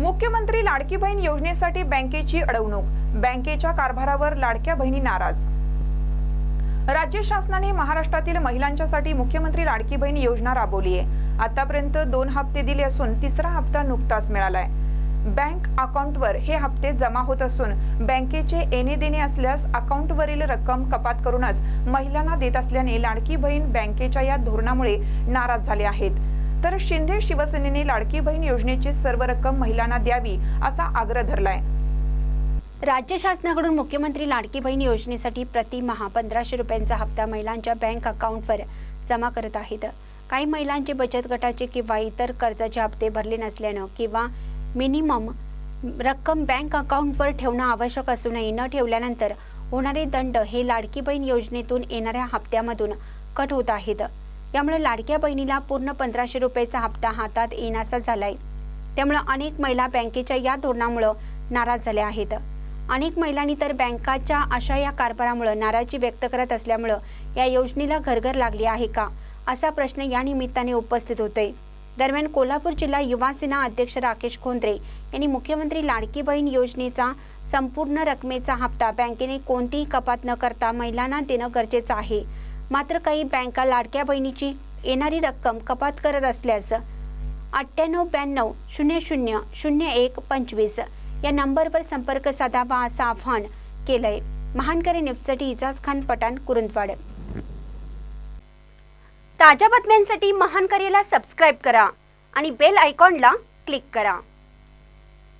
मुख्यमंत्री लाडकी बहीण योजनेसाठी बँकेची अडवणूक. बँकेच्या कारभारावर लाडक्या बहिणी नाराज. राज्य शासनाने महाराष्ट्रातील महिलांच्यासाठी मुख्यमंत्री लाडकी बहीण योजना राबवली आहे. आतापर्यंत दोन हप्ते दिले असून तिसरा हप्ता नुकताच मिळालाय. बँक अकाउंटवर हे हप्ते जमा होत असून बँकेचे येणे देणे असल्यास अकाउंटवरील रक्कम कपात करूनच महिलांना देत असल्याने लाडकी बहीण बँकेच्या या धोरणामुळे नाराज झाले आहेत. तर शिंदे शिवसेनेने लाडकी बहीण योजनेची सर्व रक्कम महिलांना द्यावी असा आग्रह धरलाय. राज्य शासनाकडून मुख्यमंत्री लाडकी बहीण योजनेसाठी प्रतिमाहा पंधराशे रुपयांचा हप्ता महिलांच्या बँक अकाउंटवर जमा करत आहेत. काही महिलांचे बचत गटाचे किंवा इतर कर्जाचे हप्ते भरले नसल्यानं किंवा मिनिमम रक्कम बँक अकाउंटवर ठेवणं आवश्यक असूनही न ठेवल्यानंतर होणारे दंड हे लाडकी बहीण योजनेतून येणाऱ्या हप्त्यामधून कट होत आहेत. यामुळे लाडक्या बहिणीला पूर्ण पंधराशे रुपयाचा हप्ता हातात येण्याचा झालाय. त्यामुळे अनेक महिला बँकेच्या या धोरणामुळं नाराज झाल्या आहेत. अनेक महिलांनी तर बँकाच्या अशा या कारभारामुळे नाराजी व्यक्त करत असल्यामुळं या योजनेला घरघर लागली आहे का? असा प्रश्न या निमित्ताने उपस्थित होते दरम्यान कोल्हापूर जिल्हा युवा सेना अध्यक्ष राकेश खोंद्रे यांनी मुख्यमंत्री लाडकी बहीण योजनेचा संपूर्ण रकमेचा हप्ता बँकेने कोणतीही कपात न करता महिलांना देणं गरजेचं आहे. मात्र काही बँका लाडक्या बहिणीची येणारी रक्कम कपात करत असल्यास अठ्ठ्याण्णव ब्याण्णव शून्य शून्य शून्य एक पंचवीस या नंबरवर संपर्क साधावा असं आवाहन केलंय. महानकरी न्यूजसाठी इजाज खान पठाण कुरुंदवाड. ताज्या बातम्यांसाठी महानकरीला सबस्क्राईब करा आणि बेल आयकॉनला क्लिक करा.